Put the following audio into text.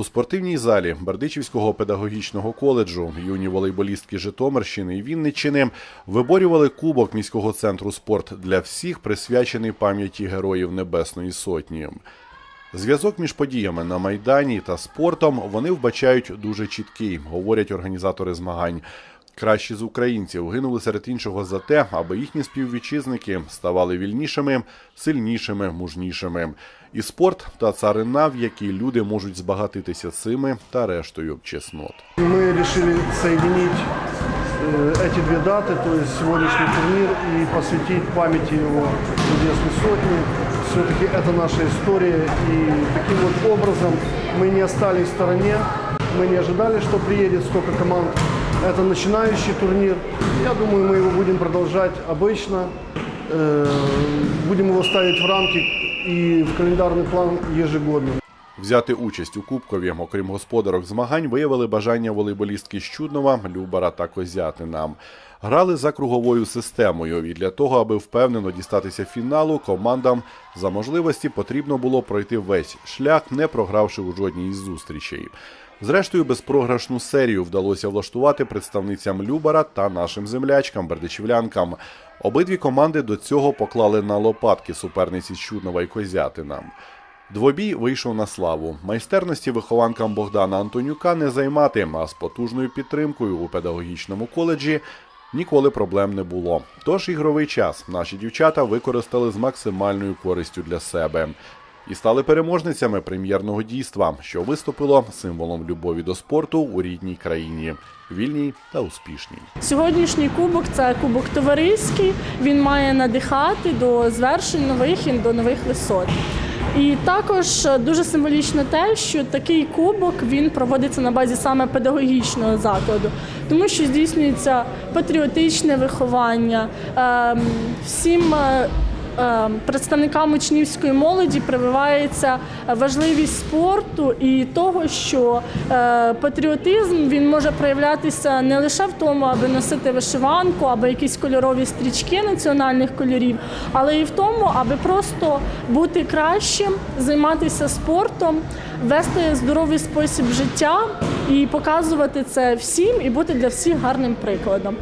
У спортивній залі Бердичівського педагогічного коледжу юні волейболістки Житомирщини і Вінниччини виборювали кубок міського центру спорт для всіх, присвячений пам'яті героїв Небесної Сотні. Зв'язок між подіями на майдані та спортом вони вбачають дуже чіткий, говорять організатори змагань. Кращі з українців гинули серед іншого за те, аби їхні співвітчизники ставали вільнішими, сильнішими, мужнішими. І спорт та царина, в якій люди можуть збагатитися цими та рештою чеснот. Мы решили соединить э, эти две даты, то есть сегодняшний турнир, и посвятить памяти его Небесной Сотни. Все-таки это наша история, и таким вот образом мы не остались в стороне. Мы не ожидали, что приедет столько команд. Это начинающий турнир. Я думаю, мы его будем продолжать обычно. Э, Будем его ставить в рамки и в календарный план ежегодно. Взяти участь у кубкові, окрім господарок змагань, виявили бажання волейболістки Щуднова, Любара та Козятина. Грали за круговою системою, і для того, аби впевнено дістатися фіналу, командам за можливості потрібно було пройти весь шлях, не програвши у жодній із зустрічей. Зрештою, безпрограшну серію вдалося влаштувати представницям Любара та нашим землячкам, бердичівлянкам. Обидві команди до цього поклали на лопатки суперниці Щуднова і Козятина. Двобій вийшов на славу. Майстерності вихованкам Богдана Антонюка не займати, а з потужною підтримкою у педагогічному коледжі ніколи проблем не було. Тож ігровий час наші дівчата використали з максимальною користю для себе. І стали переможницями прем'єрного дійства, що виступило символом любові до спорту у рідній країні, вільній та успішній. Сьогоднішній кубок це кубок товариський. Він має надихати до звершень нових і до нових висот. І також дуже символічно те, що такий кубок він проводиться на базі саме педагогічного закладу, тому що здійснюється патріотичне виховання. ем, Всім е, представникам учнівської молоді прививається важливість спорту і того, що е, патріотизм він може проявлятися не лише в тому, аби носити вишиванку, або якісь кольорові стрічки національних кольорів, але і в тому, аби просто бути кращим, займатися спортом, вести здоровий спосіб життя і показувати це всім, і бути для всіх гарним прикладом.